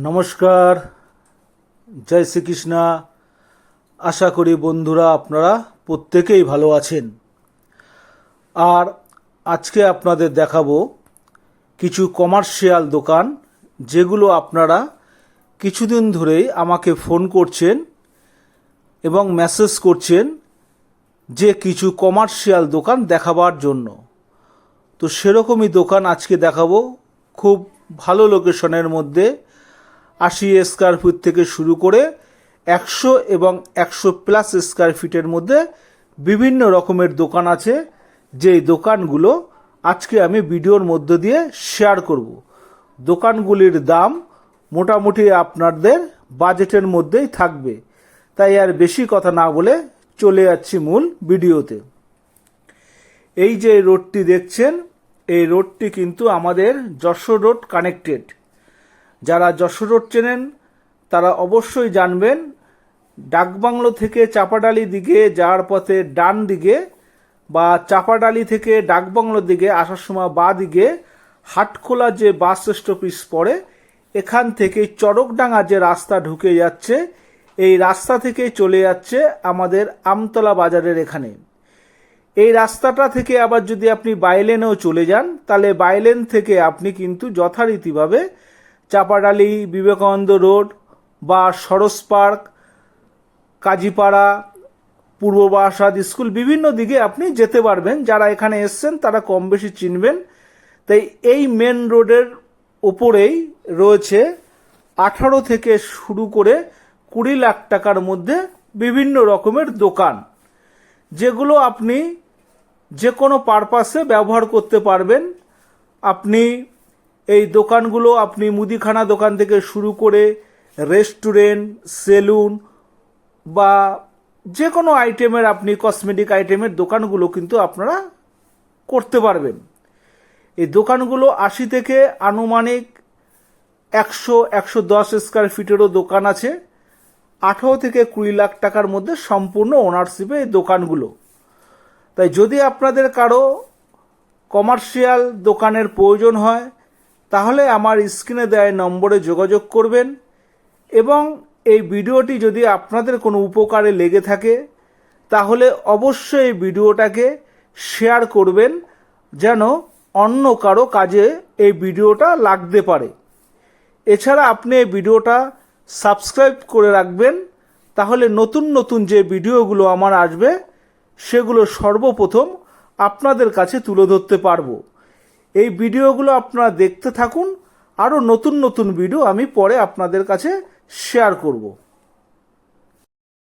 নমস্কার। জয় শ্রীকৃষ্ণা। আশা করি বন্ধুরা আপনারা প্রত্যেকেই ভালো আছেন। আর আজকে আপনাদের দেখাবো কিছু কমার্শিয়াল দোকান যেগুলো আপনারা কিছুদিন ধরেই আমাকে ফোন করছেন এবং মেসেজ করছেন যে কিছু কমার্শিয়াল দোকান দেখাবার জন্য। তো সেরকমই দোকান আজকে দেখাবো। খুব ভালো লোকেশনের মধ্যে আশি স্কোয়ার ফিট থেকে শুরু করে একশো এবং একশো প্লাস স্কোয়ার ফিটের মধ্যে বিভিন্ন রকমের দোকান আছে। যেই দোকানগুলো আজকে আমি ভিডিওর মধ্য দিয়ে শেয়ার করব। দোকানগুলির দাম মোটামুটি আপনাদের বাজেটের মধ্যেই থাকবে। তাই আর বেশি কথা না বলে চলে যাচ্ছি মূল ভিডিওতে। এই যে রোডটি দেখছেন, এই রোডটি কিন্তু আমাদের যশোর রোড কানেক্টেড যারা যশোর রোড চেনেন, তারা অবশ্যই জানবেন, ডাকবাংলো থেকে চাপাডালি দিকে যাওয়ার পথে ডান দিকে বা চাপাডালি থেকে ডাকবাংলোর দিকে আসার সময় বা দিকে হাটখোলা যে বাস স্টপিস পড়ে, এখান থেকে চড়কডাঙ্গা যে রাস্তা ঢুকে যাচ্ছে, এই রাস্তা থেকে চলে যাচ্ছে আমাদের আমতলা বাজারের এখানে। এই রাস্তাটা থেকে আবার যদি আপনি বাইলেনেও চলে যান, তাহলে বাইলেন থেকে আপনি কিন্তু যথারীতিভাবে চাপাডালি, বিবেকানন্দ রোড বা সরস পার্ক, কাজীপাড়া, পূর্ব বাসাদ স্কুল, বিভিন্ন দিকে আপনি যেতে পারবেন। যারা এখানে এসছেন, তারা কম বেশি চিনবেন। তাই এই মেন রোডের ওপরেই রয়েছে আঠারো থেকে শুরু করে কুড়ি লাখ টাকার মধ্যে বিভিন্ন রকমের দোকান, যেগুলো আপনি যে কোনো পারপাসে ব্যবহার করতে পারবেন। আপনি এই দোকানগুলো আপনি মুদিখানা দোকান থেকে শুরু করে রেস্টুরেন্ট, সেলুন বা যে কোনো আইটেমের আপনি কসমেটিক আইটেমের দোকানগুলো কিন্তু আপনারা করতে পারবেন। এই দোকানগুলো আশি থেকে আনুমানিক একশো একশো দশ স্কোয়ার ফিটেরও দোকান আছে। আঠারো থেকে কুড়ি লাখ টাকার মধ্যে সম্পূর্ণ ওনারশিপে এই দোকানগুলো। তাই যদি আপনাদের কারও কমার্শিয়াল দোকানের প্রয়োজন হয় তাহলে আমার স্ক্রিনে দেয় নম্বরে যোগাযোগ করবেন এবং এই ভিডিওটি যদি আপনাদের কোনো উপকারে লেগে থাকে, তাহলে অবশ্যই এই ভিডিওটাকে শেয়ার করবেন যেন অন্য কারও কাজে এই ভিডিওটা লাগতে পারে। এছাড়া আপনি এই ভিডিওটা সাবস্ক্রাইব করে রাখবেন, তাহলে নতুন নতুন যে ভিডিওগুলো আমার আসবে, সেগুলো সর্বপ্রথম আপনাদের কাছে তুলে ধরতে পারব। এই ভিডিওগুলো আপনারা দেখতে থাকুন। আরও নতুন নতুন ভিডিও আমি পরে আপনাদের কাছে শেয়ার করব।